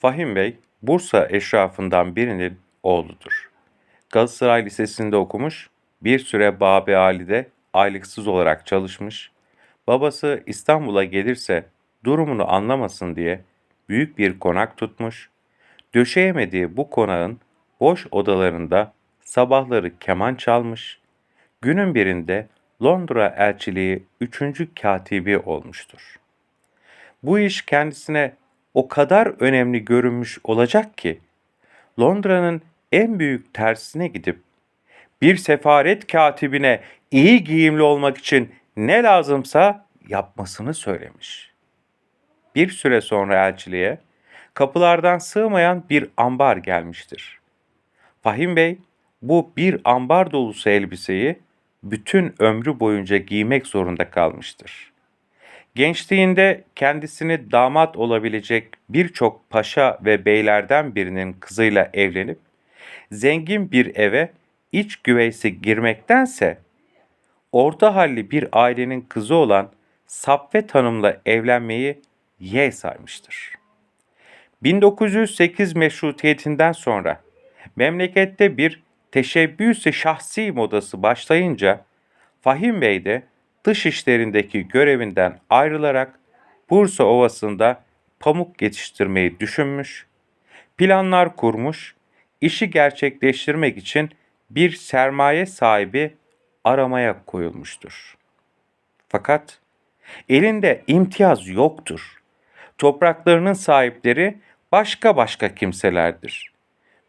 Fahim Bey, Bursa eşrafından birinin oğludur. Galatasaray Lisesi'nde okumuş, bir süre Babe Ali'de aylıksız olarak çalışmış, babası İstanbul'a gelirse durumunu anlamasın diye büyük bir konak tutmuş, döşeyemediği bu konağın boş odalarında sabahları keman çalmış, günün birinde Londra elçiliği üçüncü katibi olmuştur. Bu iş kendisine o kadar önemli görünmüş olacak ki Londra'nın en büyük tersine gidip bir sefaret katibine iyi giyimli olmak için ne lazımsa yapmasını söylemiş. Bir süre sonra elçiliğe kapılardan sığmayan bir ambar gelmiştir. Fahim Bey bu bir ambar dolusu elbiseyi bütün ömrü boyunca giymek zorunda kalmıştır. Gençliğinde kendisini damat olabilecek birçok paşa ve beylerden birinin kızıyla evlenip zengin bir eve iç güveysi girmektense orta halli bir ailenin kızı olan Saffet Hanım'la evlenmeyi ye saymıştır. 1908 meşrutiyetinden sonra memlekette bir teşebbüs-i şahsi modası başlayınca Fahim Bey de dış işlerindeki görevinden ayrılarak Bursa Ovası'nda pamuk yetiştirmeyi düşünmüş, planlar kurmuş, işi gerçekleştirmek için bir sermaye sahibi aramaya koyulmuştur. Fakat elinde imtiyaz yoktur. Topraklarının sahipleri başka başka kimselerdir.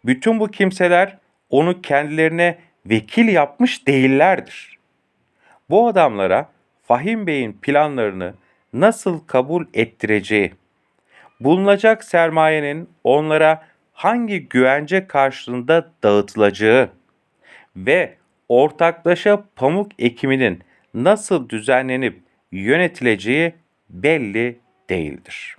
Bütün bu kimseler onu kendilerine vekil yapmış değillerdir. Bu adamlara Fahim Bey'in planlarını nasıl kabul ettireceği, bulunacak sermayenin onlara hangi güvence karşılığında dağıtılacağı ve ortaklaşa pamuk ekiminin nasıl düzenlenip yönetileceği belli değildir.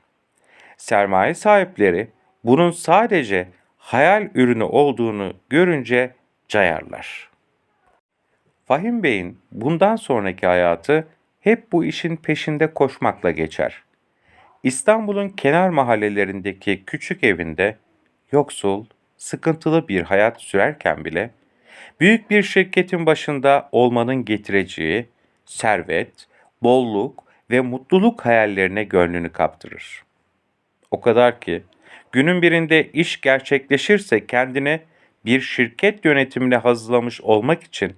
Sermaye sahipleri bunun sadece hayal ürünü olduğunu görünce cayarlar. Fahim Bey'in bundan sonraki hayatı hep bu işin peşinde koşmakla geçer. İstanbul'un kenar mahallelerindeki küçük evinde yoksul, sıkıntılı bir hayat sürerken bile büyük bir şirketin başında olmanın getireceği servet, bolluk ve mutluluk hayallerine gönlünü kaptırır. O kadar ki günün birinde iş gerçekleşirse kendine bir şirket yönetimine hazırlamış olmak için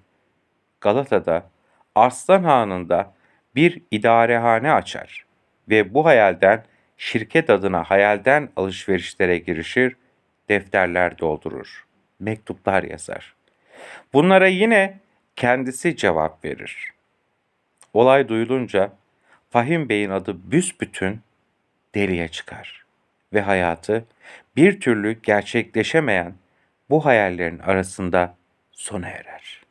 Galata'da Arslan Hanı'nda bir idarehane açar ve bu hayalden şirket adına hayalden alışverişlere girişir, defterler doldurur, mektuplar yazar. Bunlara yine kendisi cevap verir. Olay duyulunca Fahim Bey'in adı büsbütün deliye çıkar ve hayatı bir türlü gerçekleşemeyen bu hayallerin arasında sona erer.